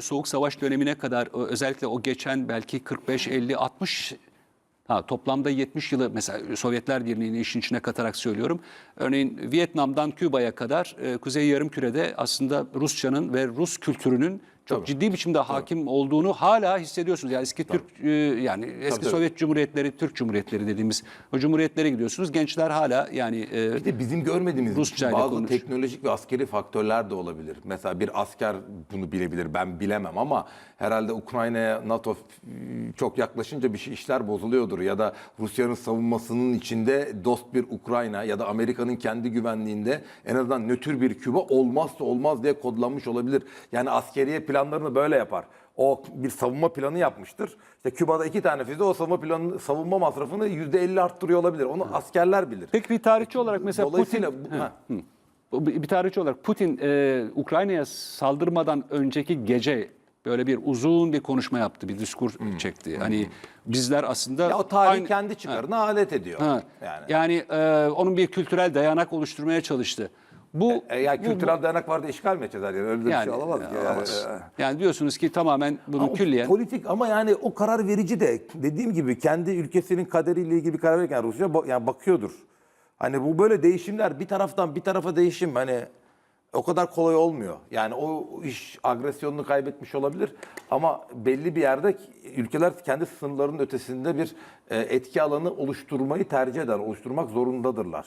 Soğuk Savaş dönemine kadar özellikle o geçen belki 45, 50, 60 ha, toplamda 70 yılı mesela Sovyetler Birliği'ni işin içine katarak söylüyorum. Örneğin Vietnam'dan Küba'ya kadar e, Kuzey Yarımküre'de aslında Rusçanın ve Rus kültürünün çok ciddi biçimde hakim olduğunu hala hissediyorsunuz. Yani eski Türk e, yani eski tabii. Sovyet Cumhuriyetleri, Türk Cumhuriyetleri dediğimiz o cumhuriyetlere gidiyorsunuz. Gençler hala yani e, Bir de bizim görmediğimiz Rusça bazı konuş. teknolojik ve askeri faktörler de olabilir. Mesela bir asker bunu bilebilir, ben bilemem ama herhalde Ukrayna'ya NATO çok yaklaşınca bir şey işler bozuluyordur. Ya da Rusya'nın savunmasının içinde dost bir Ukrayna ya da Amerika'nın kendi güvenliğinde en azından nötr bir Küba olmazsa olmaz diye kodlanmış olabilir. Yani askeriye planlarını böyle yapar. O bir savunma planı yapmıştır. İşte Küba'da iki tane füze o savunma planı, savunma masrafını %50 arttırıyor olabilir. Onu askerler bilir. Peki bir tarihçi olarak mesela Dolayısıyla Putin, bu- Ha, ha. hı. Bir tarihçi olarak Putin e, Ukrayna'ya saldırmadan önceki gece böyle bir uzun bir konuşma yaptı, bir diskur çekti. Hani bizler aslında Hmm. Ya o tarih aynı- kendi çıkarına alet ediyor. Ha, Yani. yani e, onun bir kültürel dayanak oluşturmaya çalıştı. Bu E, ya bu- kültürel dayanak vardı işgal mi edeceğiz yeri? Öyle de bir yani, şey olamaz ki. Yani, alamaz. e, Yani diyorsunuz ki tamamen bunun Ama külliyen Politik ama yani o karar verici de dediğim gibi kendi ülkesinin kaderiyle ilgili bir karar verirken Rusya yani bakıyordur. Hani bu böyle değişimler bir taraftan bir tarafa değişim hani o kadar kolay olmuyor. Yani o iş agresyonunu kaybetmiş olabilir ama belli bir yerde ülkeler kendi sınırlarının ötesinde bir e, etki alanı oluşturmayı tercih eder, oluşturmak zorundadırlar.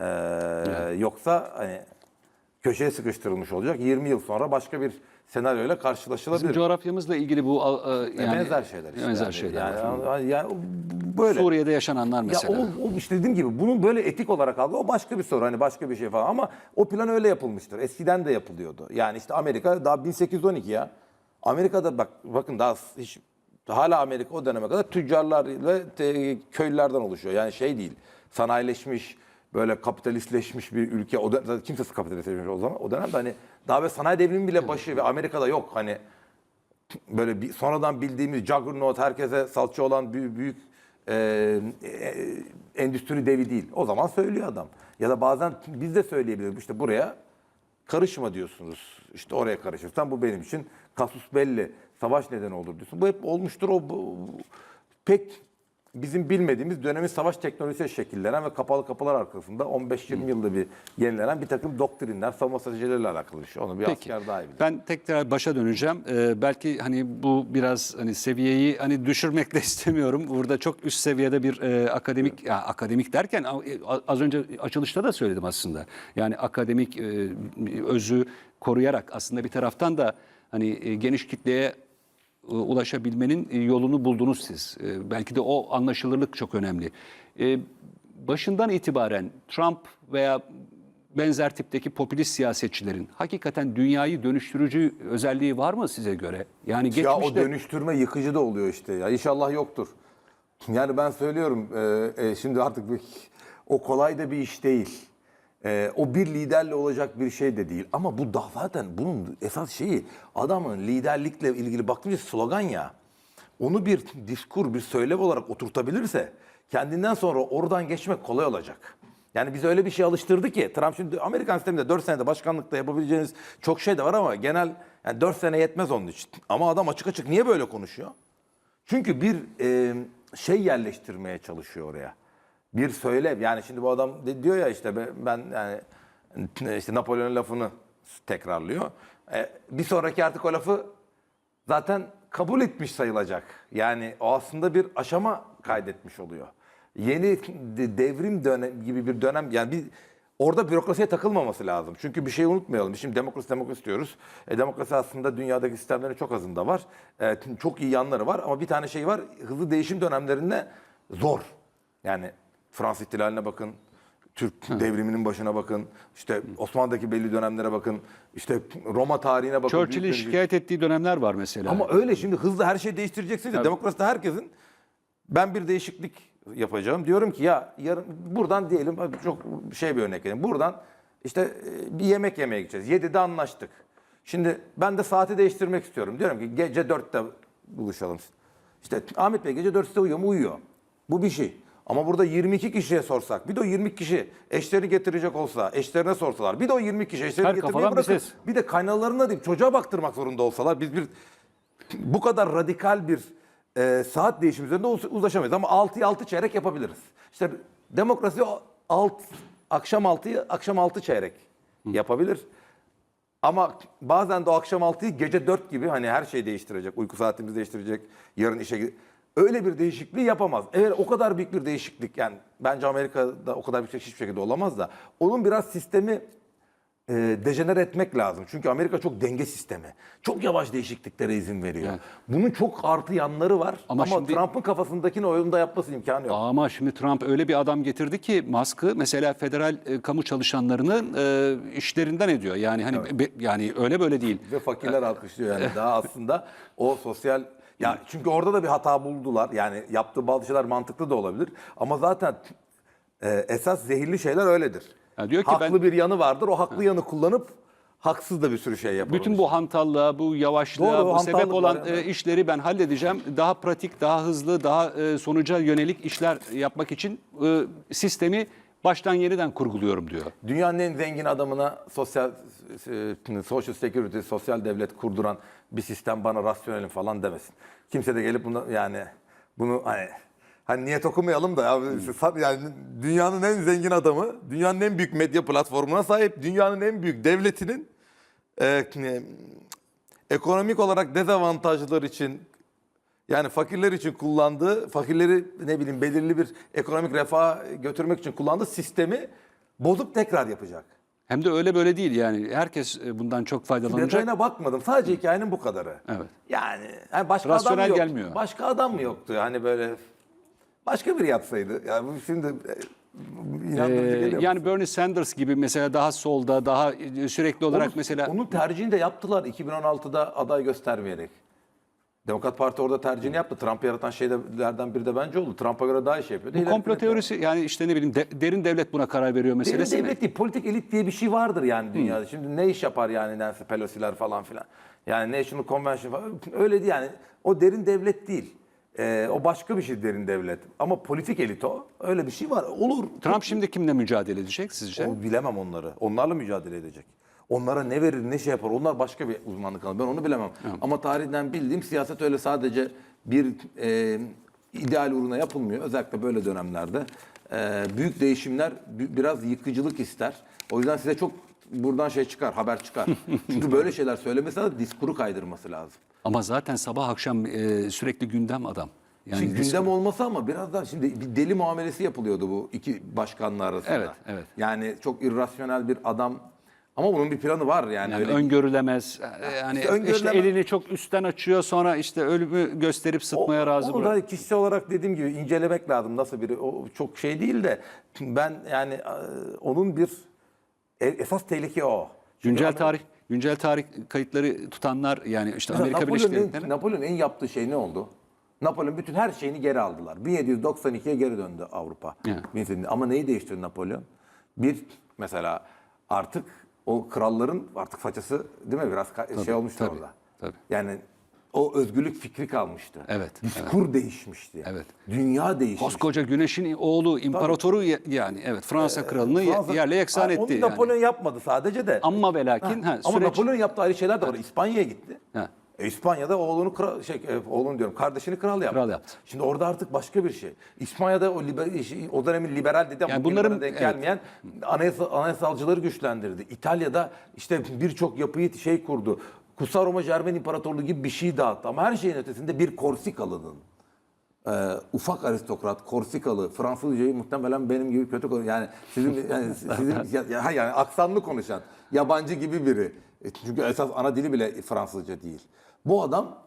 Ee, Yoksa hani köşeye sıkıştırılmış olacak. 20 yıl sonra başka bir senaryoyla karşılaşılabilir. bizim coğrafyamızla ilgili bu a- yani benzer şeyler işte. benzer yani. şeyler. Yani, yani, yani böyle. Suriye'de yaşananlar Ya mesela. o, o işte dediğim gibi bunun böyle etik olarak algı o başka bir soru hani başka bir şey falan ama o plan öyle yapılmıştır. Eskiden de yapılıyordu. Yani işte Amerika daha 1812 ya. Amerika'da bak bakın daha hiç hala Amerika o döneme kadar tüccarlar ve te- köylülerden oluşuyor. Yani şey değil. Sanayileşmiş böyle kapitalistleşmiş bir ülke. O dönem, kimsesi kapitalistleşmiş o zaman. O dönemde hani daha ve sanayi devrimi bile başı ve Amerika'da yok. Hani böyle bir, sonradan bildiğimiz juggernaut herkese salça olan büyük, büyük e, e, endüstri devi değil. O zaman söylüyor adam. Ya da bazen biz de söyleyebiliriz. İşte buraya karışma diyorsunuz. İşte oraya karışırsan bu benim için kasus belli. Savaş nedeni olur diyorsun. Bu hep olmuştur. O bu- pek bizim bilmediğimiz dönemin savaş teknolojisiyle şekillenen ve kapalı kapılar arkasında 15-20 yılda bir yenilenen bir takım doktrinler, savunma stratejileriyle alakalı bir şey. Onu bir Peki. asker daha iyi bilir. Ben tekrar başa döneceğim. Ee, belki hani bu biraz hani seviyeyi hani düşürmek de istemiyorum. Burada çok üst seviyede bir e, akademik ya akademik derken a- az önce açılışta da söyledim aslında. Yani akademik e, özü koruyarak aslında bir taraftan da hani e, geniş kitleye e, ulaşabilmenin e, yolunu buldunuz siz. E, Belki de o anlaşılırlık çok önemli. E, Başından itibaren Trump veya benzer tipteki popülist siyasetçilerin hakikaten dünyayı dönüştürücü özelliği var mı size göre? Yani geçmişte Ya o dönüştürme yıkıcı da oluyor işte ya. İnşallah yoktur. Yani ben söylüyorum e, e, şimdi artık bir, o kolay da bir iş değil. E, o bir liderle olacak bir şey de değil. Ama bu da zaten bunun esas şeyi adamın liderlikle ilgili baktığınca slogan ya. Onu bir diskur, bir söylem olarak oturtabilirse kendinden sonra oradan geçmek kolay olacak. Yani biz öyle bir şey alıştırdı ki Trump şimdi Amerikan sisteminde 4 senede başkanlıkta yapabileceğiniz çok şey de var ama genel yani 4 sene yetmez onun için. Ama adam açık açık niye böyle konuşuyor? Çünkü bir e, şey yerleştirmeye çalışıyor oraya. Bir söylev. Yani şimdi bu adam diyor ya işte be- ben yani işte Napolyon lafını tekrarlıyor. E, bir sonraki artık o lafı zaten kabul etmiş sayılacak. Yani o aslında bir aşama kaydetmiş oluyor. Yeni de- devrim dönem gibi bir dönem yani bir orada bürokrasiye takılmaması lazım. Çünkü bir şey unutmayalım. Şimdi demokrasi demokrasi diyoruz. E, demokrasi aslında dünyadaki sistemlerin çok azında var. E, çok iyi yanları var ama bir tane şey var. Hızlı değişim dönemlerinde zor. Yani Fransız ihtilaline bakın. Türk devriminin başına bakın. İşte Osmanlı'daki belli dönemlere bakın. İşte Roma tarihine bakın. Churchill'in şikayet ettiği dönemler var mesela. ama öyle şimdi hızlı her şeyi değiştireceksiniz ya. Demokraside herkesin ben bir değişiklik yapacağım. Diyorum ki ya yarın buradan diyelim çok şey bir örnek vereyim. Buradan işte e, bir yemek yemeye gideceğiz. 7'de anlaştık. Şimdi ben de saati değiştirmek istiyorum. Diyorum ki gece 4'te buluşalım. İşte Ahmet Bey gece 4'te uyuyor mu? Uyuyor. Bu bir şey. Ama burada 22 kişiye sorsak, bir de o 22 kişi eşlerini getirecek olsa, eşlerine sorsalar, bir de o 22 kişi eşlerini Her getirmeyi kafadan bir ses. bir de kaynanalarına deyip çocuğa baktırmak zorunda olsalar, biz bir bu kadar radikal bir e, saat değişimi üzerinde uz- uzlaşamayız. Ama 6'yı 6 çeyrek yapabiliriz. İşte demokrasi alt, akşam 6'yı akşam 6 çeyrek yapabilir. Ama bazen de o akşam 6'yı gece 4 gibi hani her şey değiştirecek. Uyku saatimizi değiştirecek. Yarın işe Öyle bir değişikliği yapamaz. Evet o kadar büyük bir değişiklik yani bence Amerika'da o kadar büyük hiçbir şekilde olamaz da onun biraz sistemi e, dejenere etmek lazım. Çünkü Amerika çok denge sistemi. Çok yavaş değişikliklere izin veriyor. Evet. Bunun çok artı yanları var. Ama Ama, şimdi- Trump'ın kafasındakini oyunda yapması imkanı yok. Ama şimdi Trump öyle bir adam getirdi ki Musk'ı mesela federal e, kamu çalışanlarının e, işlerinden ediyor. Yani hani be- yani öyle böyle değil. Ve fakirler alkışlıyor yani daha aslında o sosyal ya çünkü orada da bir hata buldular. Yani yaptığı bazı şeyler mantıklı da olabilir. Ama zaten e, esas zehirli şeyler öyledir. Ya diyor ki haklı ben- bir yanı vardır. O haklı yanı kullanıp haksız da bir sürü şey yapar. Bütün bu hantallığa, bu yavaşlığa, Doğru, bu sebep olan yani. e, işleri ben halledeceğim. Daha pratik, daha hızlı, daha e, sonuca yönelik işler yapmak için e, sistemi baştan yeniden kurguluyorum diyor. Dünyanın en zengin adamına sosyal e, social security, sosyal devlet kurduran bir sistem bana rasyonelim falan demesin. Kimse de gelip bunu yani bunu hani hani niyet okumayalım da ya yani dünyanın en zengin adamı, dünyanın en büyük medya platformuna sahip, dünyanın en büyük devletinin e, e, ekonomik olarak dezavantajlılar için yani fakirler için kullandığı, fakirleri ne bileyim belirli bir ekonomik refah götürmek için kullandığı sistemi bozup tekrar yapacak. Hem de öyle böyle değil yani. Herkes e, bundan çok faydalanacak. Detayına bakmadım. Sadece hikayenin bu kadarı. Evet. Yani, yani başka Rasyonel adam yoktu? gelmiyor. Başka adam mı yoktu? Hani böyle başka biri yapsaydı. Yani bu şimdi e, inandırıcı Ee, yani Bernie Sanders gibi mesela daha solda, daha e, sürekli olarak Onu- mesela Onun tercihini de yaptılar 2016'da aday göstermeyerek. Demokrat Parti orada tercihini yaptı. Trump'ı yaratan şeylerden biri de bence oldu. Trump'a göre daha iyi şey yapıyordu. bu Hillary komplo teorisi yani işte ne bileyim de- derin devlet buna karar veriyor Derin meselesi mi? devlet değil, politik elit diye bir şey vardır yani dünyada. Şimdi ne iş yapar yani Nancy Pelosi'ler falan filan. Yani National Convention falan. Öyle değil yani. O derin devlet değil. Ee, o başka bir şey derin devlet. Ama politik elit o. Öyle bir şey var. Olur. Trump şimdi kimle mücadele edecek sizce? O bilemem onları. Onlarla mücadele edecek. Onlara ne verir, ne şey yapar. Onlar başka bir uzmanlık alanı. Ben onu bilemem. Ama tarihten bildiğim siyaset öyle sadece bir e, ideal uğruna yapılmıyor. Özellikle böyle dönemlerde. E, büyük değişimler bi- biraz yıkıcılık ister. O yüzden size çok buradan şey çıkar, haber çıkar. Çünkü böyle şeyler söylemesi de diskuru kaydırması lazım. Ama zaten sabah akşam e, sürekli gündem adam. Yani Şimdi gündem olmasa ama biraz daha şimdi bir deli muamelesi yapılıyordu bu iki başkanlar arasında. Evet, evet. Yani çok irrasyonel bir adam ama bunun bir planı var yani. yani öyle öngörülemez. e, Yani İşte işte, öngörüleme- elini çok üstten açıyor sonra işte ölümü gösterip sıtmaya razı Onu bırak. da kişisel olarak dediğim gibi incelemek lazım nasıl biri. O çok şey değil de ben yani e, onun bir e- esas tehlike o. Çünkü Güncel Amerika- tarih güncel tarih kayıtları tutanlar yani işte Mesela Amerika Birleşik Napolyon'un en, Devletleri'ne Napolyon'un en yaptığı şey ne oldu? Napolyon bütün her şeyini geri aldılar. 1792'ye geri döndü Avrupa. Evet. 1792. Ama neyi değiştirdi Napolyon? Bir mesela artık o kralların artık façası değil mi biraz ka- şey olmuştu tabii, orada. tabii. Yani o özgürlük fikri kalmıştı. Evet, Diskur değişmişti. Evet. Dünya değişmişti. koskoca güneşin oğlu imparatoru ya- yani evet Fransa kralını ye- Fransa- yerle yeksan etti. Onu yani. Napolyon yapmadı sadece de. Ama ve lakin ha, Ama süreç Napolyon yaptığı ayrı şeyler de var. İspanya'ya gitti. Ha. E, İspanya'da oğlunu kral, şey, e, oğlunu diyorum kardeşini kral yaptı. Kral yaptı. Şimdi orada artık başka bir şey. İspanya'da o liber, şey, o dönemin liberal dedi ama Yani bunların denk evet. gelmeyen anayasa, anayasalcıları güçlendirdi. İtalya'da işte birçok yapıyı şey kurdu. Kutsal Roma Cermen İmparatorluğu gibi bir şey dağıttı. Ama her şeyin ötesinde bir Korsikalı'nın e, ufak aristokrat, Korsikalı, Fransızcayı muhtemelen benim gibi kötü konuşan, yani sizin yani sizin ya- ya- yani aksanlı konuşan, yabancı gibi biri. E, Çünkü esas ana dili bile Fransızca değil. Bu adam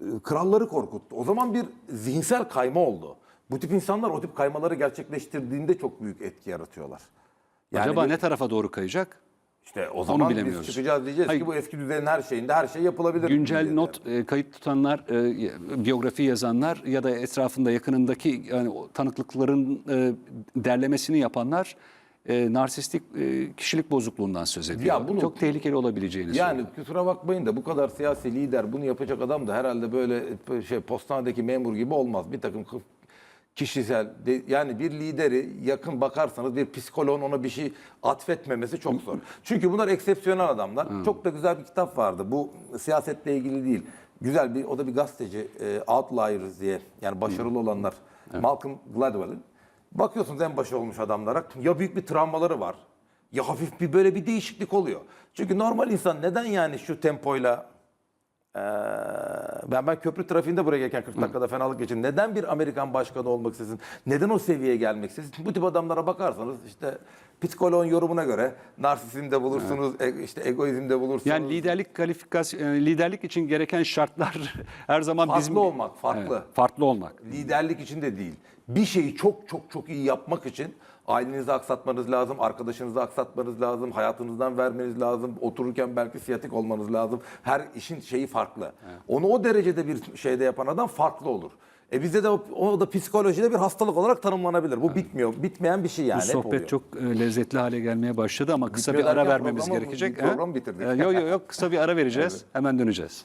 e, kralları korkuttu. O zaman bir zihinsel kayma oldu. Bu tip insanlar o tip kaymaları gerçekleştirdiğinde çok büyük etki yaratıyorlar. Yani acaba bir- ne tarafa doğru kayacak? işte o zaman biz bilemiyoruz. çıkacağız diyeceğiz Hayır. ki bu eski düzenin her şeyinde her şey yapılabilir. Güncel not e, kayıt tutanlar, e, biyografi yazanlar ya da etrafında yakınındaki yani o tanıklıkların e, derlemesini yapanlar e, narsistik e, kişilik bozukluğundan söz ediyor. Ya bunu- Çok tehlikeli olabileceğini söylüyor. Yani kusura bakmayın da bu kadar siyasi lider bunu yapacak adam da herhalde böyle şey postanedeki memur gibi olmaz. Bir takım kı- kişisel de- yani bir lideri yakın bakarsanız bir psikoloğun ona bir şey atfetmemesi çok zor. Çünkü bunlar eksepsiyonel adamlar. Çok da güzel bir kitap vardı. Bu siyasetle ilgili değil. Güzel bir o da bir gazeteci e, Outliers diye yani başarılı olanlar. Malcolm Gladwell'in. Bakıyorsunuz en başarılı olmuş adamlara ya büyük bir travmaları var ya hafif bir böyle bir değişiklik oluyor. Çünkü normal insan neden yani şu tempoyla ee, ben ben köprü trafiğinde buraya gelirken 40 dakikada fenalık geçin. Neden bir Amerikan başkanı olmak istesin? Neden o seviyeye gelmek istesin? Bu tip adamlara bakarsanız işte psikoloğun yorumuna göre narsizmde bulursunuz, e- işte egoizmde bulursunuz. Yani liderlik kalifikasyon yani liderlik için gereken şartlar her zaman Farklı bizim olmak, farklı. Evet, farklı olmak. liderlik için de değil. Bir şeyi çok çok çok iyi yapmak için ailenizi aksatmanız lazım, arkadaşınızı aksatmanız lazım, hayatınızdan vermeniz lazım, otururken belki siyatik olmanız lazım. Her işin şeyi farklı. Onu o derecede bir şeyde yapan adam farklı olur. E bizde de o, o da psikolojide bir hastalık olarak tanımlanabilir. Bu bitmiyor. Bitmeyen bir şey yani. Bu sohbet çok e, lezzetli hale gelmeye başladı ama kısa bir Bitmiyor ara derken vermemiz programı- gerekecek. bir program bitirdik. Yok yok yok kısa bir ara vereceğiz. Hemen döneceğiz.